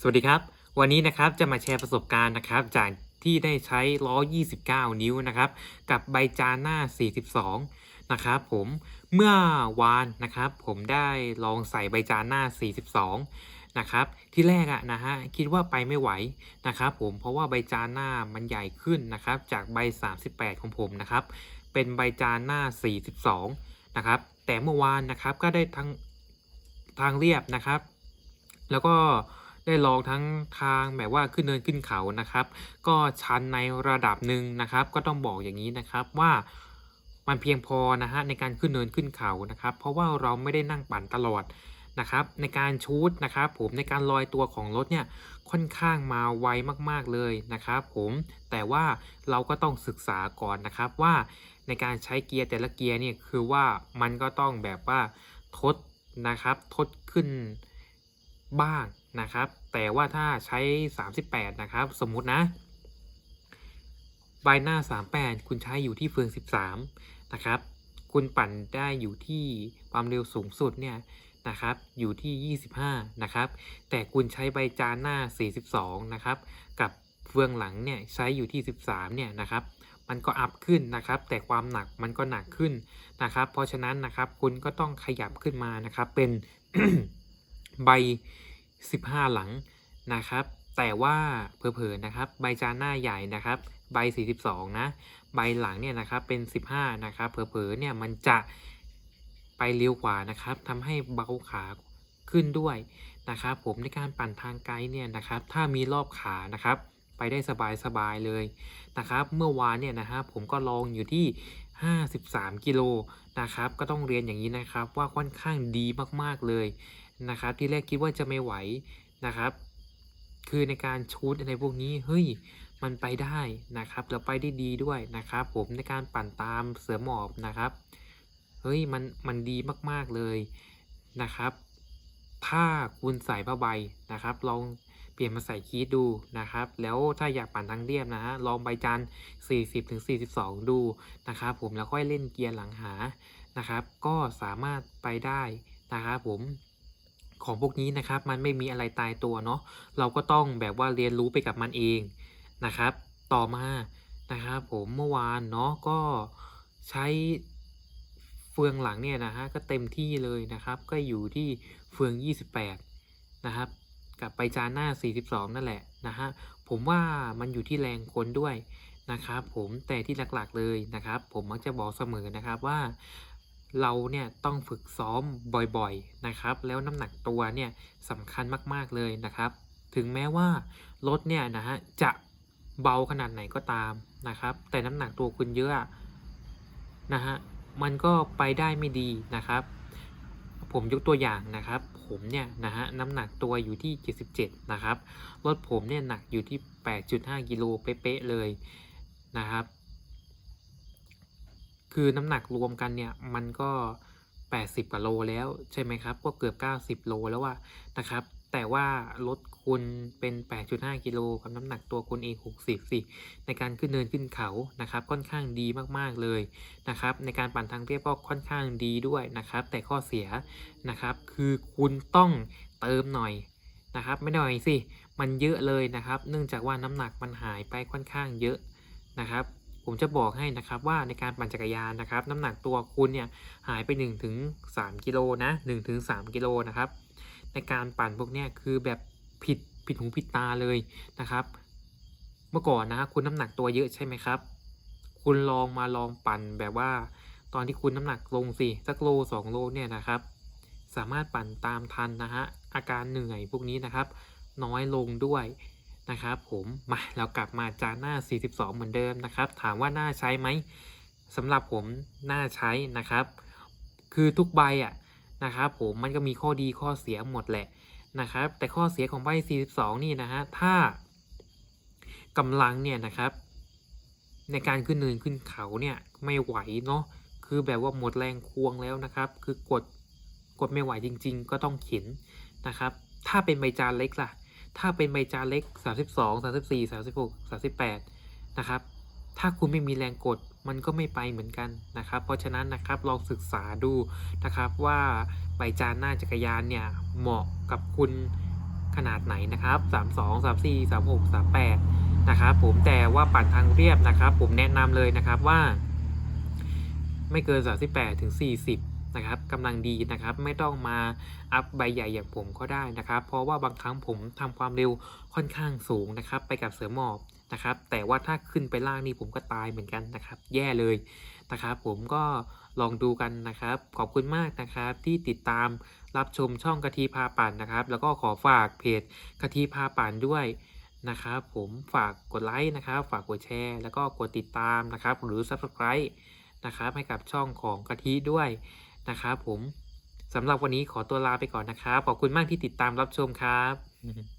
สวัสดีครับ วันนี้นะครับจะมาแชร์ประสบการณ์นะครับ จากที่ได้ใช้ล้อ 29 นิ้วนะครับ กับใบจานหน้า 42 นะครับผมเมื่อวานนะครับ ผมได้ลองใส่ใบจานหน้า 42 นะครับ ที่แรกอะนะฮะคิดว่าไปไม่ไหวนะครับ ผมเพราะว่าใบจานหน้ามันใหญ่ขึ้นนะครับ จากใบ 38 ของผมนะครับ เป็นใบจานหน้า 42 นะครับ แต่เมื่อวานนะครับก็ได้ทั้งทางเรียบนะครับ แล้วก็ ได้ลองทั้งทางแบบว่าขึ้นเนินขึ้นเขานะครับ ก็ชันในระดับหนึ่งนะครับ ก็ต้องบอกอย่างนี้นะครับว่ามันเพียงพอนะฮะในการขึ้นเนินขึ้นเขานะครับ เพราะว่าเราไม่ได้นั่งปั่นตลอดนะครับ ในการชูดนะครับผมในการลอยตัวของรถเนี่ยค่อนข้างมาไวมากๆเลยนะครับผมแต่ว่าเราก็ต้องศึกษาก่อนนะครับว่าในการใช้เกียร์แต่ละเกียร์เนี่ยคือว่ามันก็ต้องแบบว่าทดนะครับทดขึ้นบ้าง นะครับ แต่ว่าถ้าใช้ 38 นะครับ สมมุตินะ ใบหน้า 38 คุณใช้อยู่ที่เฟือง 13 นะครับ คุณปั่นได้อยู่ที่ความเร็วสูงสุดเนี่ยนะครับ อยู่ที่ 25 นะครับ แต่คุณใช้ใบจานหน้า 42 นะครับ กับเฟืองหลังเนี่ยใช้อยู่ที่ 13 เนี่ยนะครับมันก็อัพขึ้นนะครับ แต่ความหนักมันก็หนักขึ้นนะครับ เพราะฉะนั้นนะครับคุณก็ต้องขยับขึ้นมานะครับ เป็นใบ 15 หลังนะครับ แต่ว่าเผลอๆนะครับ ใบจานหน้าใหญ่นะครับ ใบ 42 นะ ใบหลังเนี่ยนะครับเป็น 15 นะครับเผลอๆเนี่ยมันจะไปเร็วกว่านะครับทำให้เบาขาขึ้นด้วยนะครับ ผมในการปั่นทางไกลเนี่ยนะครับ ถ้ามีรอบขานะครับ ไปได้สบายๆเลยนะครับ เมื่อวานเนี่ยนะครับผมก็ลองอยู่ที่ 53 กิโลนะครับ ก็ต้องเรียนอย่างนี้นะครับ ว่าค่อนข้างดีมากๆเลย นะครับที่แรกคิดว่าจะไม่ไหวนะครับ คือในการชูดอะไรพวกนี้เฮ้ยมันไปได้นะครับแล้วไปได้ดีด้วยนะครับ ผมในการปั่นตามเสือหมอบนะครับเฮ้ยมันมันดีมากๆเลยนะครับ ถ้าคุณใส่ผ้าใบนะครับ ลองเปลี่ยนมาใส่คีดดูนะครับ แล้วถ้าอยากปั่นทางเรียบนะฮะลองใบจัน40ถึง42 ดูนะครับ ผมแล้วค่อยเล่นเกียร์หลังหานะครับ ก็สามารถไปได้นะครับผม ของพวกนี้นะครับ มันไม่มีอะไรตายตัวเนาะเราก็ต้องแบบว่าเรียนรู้ไปกับมันเองนะครับ ต่อมานะครับผมเมื่อวานเนาะก็ใช้เฟืองหลังเนี่ยนะฮะก็เต็มที่เลยนะครับ ก็อยู่ที่เฟือง 28 นะครับกับไปจานหน้า 42 นั่นแหละนะฮะผมว่ามันอยู่ที่แรงคนด้วยนะครับผมแต่ที่หลักๆเลยนะครับ ผมมักจะบอกเสมอนะครับว่า เราเนี่ยต้องฝึกซ้อมบ่อยๆนะครับ แล้วน้ำหนักตัวเนี่ยสำคัญมากๆเลยนะครับ ถึงแม้ว่ารถเนี่ยนะฮะจะเบาขนาดไหนก็ตามนะครับ แต่น้ำหนักตัวคุณเยอะนะฮะมันก็ไปได้ไม่ดีนะครับ ผมยกตัวอย่างนะครับ ผมเนี่ยนะฮะน้ำหนักตัวอยู่ที่ 77 นะครับรถผมเนี่ยหนักอยู่ที่ 8.5 กิโลเป๊ะๆเลยนะครับ คือน้ำหนักรวมกันเนี่ยมันก็ 80กว่าโลแล้วใช่ไหมครับ ก็เกือบ 90 โลแล้วว่านะครับ แต่ว่ารถคุณเป็น 8.5 กิโลกับน้ำหนักตัวคุณเอง 60 สิ ในการขึ้นเนินขึ้นเขานะครับ ค่อนข้างดีมากๆเลยนะครับ ในการปั่นทางเรียบก็ค่อนข้างดีด้วยนะครับ แต่ข้อเสียนะครับ คือคุณต้องเติมหน่อยนะครับ ไม่หน่อยสิ มันเยอะเลยนะครับ เนื่องจากว่าน้ำหนักมันหายไปค่อนข้างเยอะนะครับ ผมจะบอกให้นะครับว่าในการปั่นจักรยานนะครับ น้ำหนักตัวคุณเนี่ยหายไป1ถึง3กิโลนะ1ถึง3กิโลนะครับ ในการปั่นพวกเนี้ยคือแบบผิดผิดหูผิดตาเลยนะครับ เมื่อก่อนนะคุณน้ำหนักตัวเยอะใช่ไหมครับ คุณลองมาลองปั่นแบบว่า ตอนที่คุณน้ำหนักลงสิสักโลสองโลเนี่ยนะครับ สามารถปั่นตามทันนะฮะอาการเหนื่อยพวกนี้นะครับ น้อยลงด้วย นะครับผมมาเรากลับมาจานหน้า 42 เหมือนเดิมนะครับ ถามว่าน่าใช้ไหมสำหรับผมน่าใช้นะครับ คือทุกใบอะนะครับผมมันก็มีข้อดีข้อเสียหมดแหละนะครับ แต่ข้อเสียของใบ 42 นี่นะฮะถ้ากำลังเนี่ยนะครับ ในการขึ้นเนินขึ้นเขาเนี่ยไม่ไหวเนาะคือแบบว่าหมดแรงควงแล้วนะครับ คือกดกดไม่ไหวจริง ๆ ก็ต้องเข็นนะครับ ถ้าเป็นใบจานเล็กล่ะ ถ้าเป็นใบจานเล็ก 32 34 36 38 นะครับ ถ้าคุณไม่มีแรงกดมันก็ไม่ไปเหมือนกันนะครับ เพราะฉะนั้นนะครับลองศึกษาดูนะครับว่าใบจานหน้าจักรยานเนี่ยเหมาะกับคุณขนาดไหนนะครับ 32 34 36 38 นะครับผมแต่ว่าปั่นทางเรียบนะครับ ผมแนะนำเลยนะครับว่า ไม่เกิน 38ถึง40 นะครับกำลังดีนะครับ ไม่ต้องมาอัพใบใหญ่อย่างผมก็ได้นะครับ เพราะว่าบางครั้งผมทำความเร็วค่อนข้างสูงนะครับ ไปกับเสือหมอบนะครับ แต่ว่าถ้าขึ้นไปล่างนี่ผมก็ตายเหมือนกันนะครับ แย่เลยนะครับ ผมก็ลองดูกันนะครับ ขอบคุณมากนะครับที่ติดตามรับชมช่องกะทิพาปั่นนะครับ แล้วก็ขอฝากเพจกะทิพาปั่นด้วยนะครับผมฝากกดไลค์นะครับ ฝากกดแชร์ แล้วก็กดติดตามนะครับ หรือ Subscribe นะครับให้กับช่องของกะทิด้วย นะครับผมสำหรับวันนี้ขอตัวลาไปก่อนนะครับ ขอบคุณมากที่ติดตามรับชมครับ